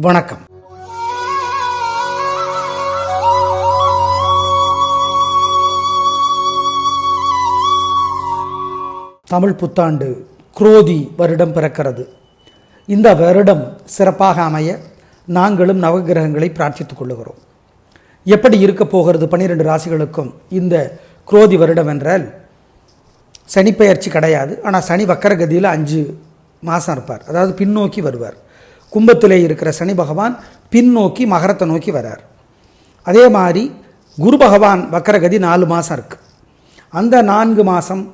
வணக்கம். தமிழ் புத்தாண்டு குரோதி வருடம் பிறக்கிறது. இந்த வருடம் சிறப்பாக அமைய நாங்களும் நவகிரகங்களை பிரார்த்தித்துக் கொள்ளுகிறோம். எப்படி இருக்க போகிறது பன்னிரெண்டு ராசிகளுக்கும் இந்த குரோதி வருடம் என்றால் சனிப்பெயர்ச்சி கிடையாது. ஆனால் சனி வக்கரகதியில் அஞ்சு மாதம் இருப்பார். அதாவது பின்னோக்கி வருவார். கும்பத்திலே இருக்கிற சனி பகவான் பின்னோக்கி மகரத்தை நோக்கி வரார். அதே மாதிரி குரு பகவான் வக்கரகதி நாலு மாதம் இருக்குது அந்த நான்கு மாதம்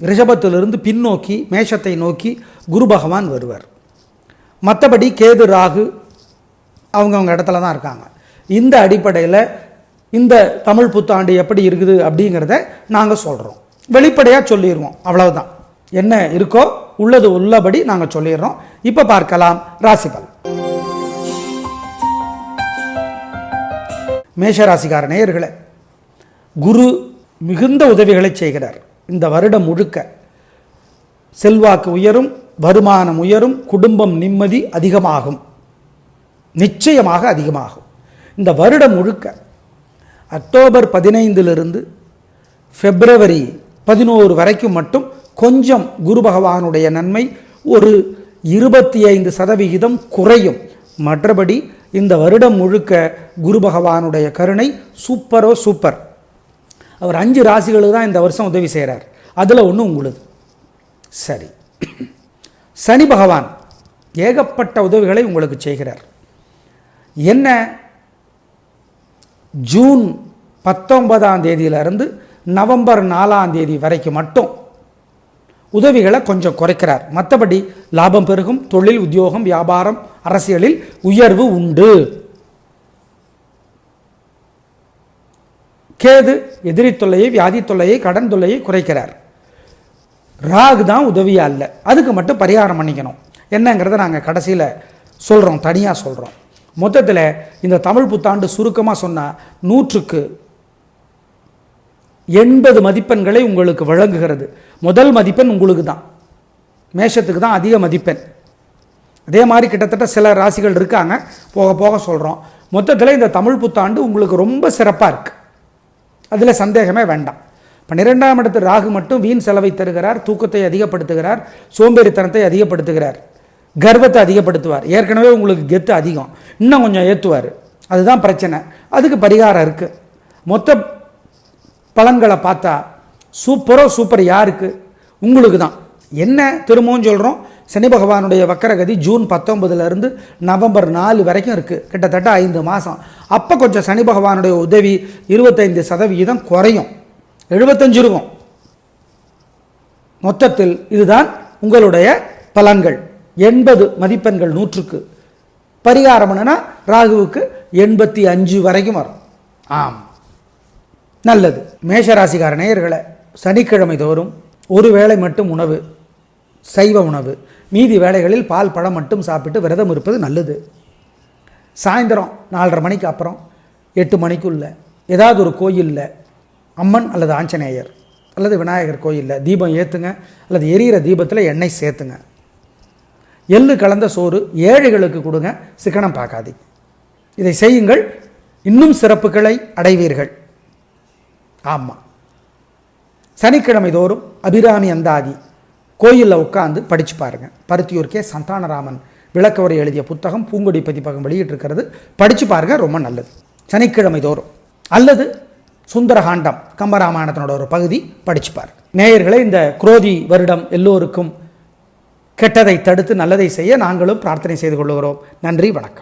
ரிஷபத்திலிருந்து பின்னோக்கி மேஷத்தை நோக்கி குரு பகவான் வருவார். மற்றபடி கேது ராகு அவங்கவுங்க இடத்துல தான் இருக்காங்க. இந்த அடிப்படையில் இந்த தமிழ் புத்தாண்டு எப்படி இருக்குது அப்படிங்கிறத நாங்கள் சொல்கிறோம் வெளிப்படையாக சொல்லிடுவோம் அவ்வளவுதான். என்ன இருக்கோ உள்ளது உள்ளபடி நாங்கள் சொல்லிடுறோம். இப்போ பார்க்கலாம். ராசிபல் மேஷராசிகார நேயர்களே குரு மிகுந்த உதவிகளை செய்கிறார். இந்த வருடம் முழுக்க செல்வாக்கு உயரும் வருமானம் உயரும் குடும்பம் நிம்மதி அதிகமாகும். நிச்சயமாக அதிகமாகும். இந்த வருடம் முழுக்க அக்டோபர் பதினைந்திலிருந்து பிப்ரவரி பதினோரு வரைக்கும் மட்டும் கொஞ்சம் குரு பகவானுடைய நன்மை ஒரு இருபத்தி ஐந்து சதவிகிதம் குறையும். மற்றபடி இந்த வருடம் முழுக்க குரு பகவானுடைய கருணை சூப்பரோ சூப்பர். அவர் அஞ்சு ராசிகளுக்கு தான் இந்த வருஷம் உதவி செய்கிறார் அதில் ஒன்று உங்களுது. சரி. சனி பகவான் ஏகப்பட்ட உதவிகளை உங்களுக்கு செய்கிறார். என்ன? ஜூன் பத்தொன்பதாம் தேதியிலிருந்து நவம்பர் நாலாம் தேதி வரைக்கும் மட்டும் உதவிகளை கொஞ்சம் குறைக்கிறார். மற்றபடி லாபம் பெருகும் தொழில் உத்தியோகம் வியாபாரம் அரசியலில் உயர்வு உண்டு. கேது எதிரி தொல்லையை வியாதி தொல்லையை கடன் தொல்லையை குறைக்கிறார். ராகு தான் உதவியா இல்லை. அதுக்கு மட்டும் பரிகாரம் பண்ணிக்கணும். என்னங்கிறத நாங்கள் கடைசியில் சொல்கிறோம் தனியாக சொல்கிறோம் மொத்தத்தில் இந்த தமிழ் புத்தாண்டு சுருக்கமாக சொன்னால் நூற்றுக்கு எண்பது மதிப்பெண்களை உங்களுக்கு வழங்குகிறது. முதல் மதிப்பெண் உங்களுக்கு தான் மேஷத்துக்கு தான் அதிக மதிப்பெண். அதே மாதிரி கிட்டத்தட்ட சில ராசிகள் இருக்காங்க. போக போக சொல்கிறோம் மொத்தத்தில் இந்த தமிழ் புத்தாண்டு உங்களுக்கு ரொம்ப சிறப்பாக இருக்குது அதில் சந்தேகமே வேண்டாம். பன்னிரெண்டாம் இடத்து ராகு மட்டும் வீண் செலவை தருகிறார் தூக்கத்தை அதிகப்படுத்துகிறார் சோம்பேறித்தனத்தை அதிகப்படுத்துகிறார் கர்வத்தை அதிகப்படுத்துவார். ஏற்கனவே உங்களுக்கு கெத்து அதிகம். இன்னும் கொஞ்சம் ஏற்றுவார் அதுதான் பிரச்சனை. அதுக்கு பரிகாரம் இருக்குது மொத்த பலன்களை பார்த்தா சூப்பரோ சூப்பர் யாருக்கு? உங்களுக்கு தான் என்ன திரும்பவும் சொல்கிறோம் சனி பகவானுடைய வக்கரகதி ஜூன் பத்தொன்பதுலேருந்து நவம்பர் நாலு வரைக்கும் இருக்குது கிட்டத்தட்ட ஐந்து மாதம் அப்போ கொஞ்சம் சனி பகவானுடைய உதவி இருபத்தைந்து சதவிகிதம் குறையும். எழுபத்தஞ்சு இருக்கும். மொத்தத்தில் இதுதான் உங்களுடைய பலன்கள். எண்பது மதிப்பெண்கள் நூற்றுக்கு. பரிகாரம் பண்ணுன்னா ராகுவுக்கு எண்பத்தி அஞ்சு வரைக்கும் வரும். ஆம். நல்லது. மேஷராசிக்கார நேயர்களை சனிக்கிழமை தோறும் ஒரு வேளை மட்டும் உணவு சைவ உணவு மீதி வேளைகளில் பால் பழம் மட்டும் சாப்பிட்டு விரதம் இருப்பது நல்லது. சாயந்தரம் நாலரை மணிக்கு அப்புறம் எட்டு மணிக்குள்ள ஏதாவது ஒரு கோயிலில் அம்மன் அல்லது ஆஞ்சநேயர் அல்லது விநாயகர் கோயிலில் தீபம் ஏற்றுங்க அல்லது எரியிற தீபத்தில் எண்ணெய் சேர்த்துங்க. எள்ளு கலந்த சோறு ஏழைகளுக்கு கொடுங்க சிக்கனம் பார்க்காதீங்க. இதை செய்யுங்கள். இன்னும் சிறப்புகளை அடைவீர்கள். ஆமாம் சனிக்கிழமை தோறும் அபிராமி அந்தாதி கோயிலில் உட்காந்து படித்து பாருங்க. பருத்தியூர் கே. சந்தானராமன் விளக்கவரை எழுதிய புத்தகம் பூங்கொடி பதிப்பகம் வெளியிட்டிருக்கிறது. படித்து பாருங்க ரொம்ப நல்லது. சனிக்கிழமை தோறும் அல்லது சுந்தரகாண்டம் கம்பராமாயணத்தினோட ஒரு பகுதி படிச்சுப்பார் பாருங்க. நேயர்களே இந்த குரோதி வருடம் எல்லோருக்கும் கெட்டதை தடுத்து நல்லதை செய்ய நாங்களும் பிரார்த்தனை செய்து கொள்கிறோம் நன்றி வணக்கம்.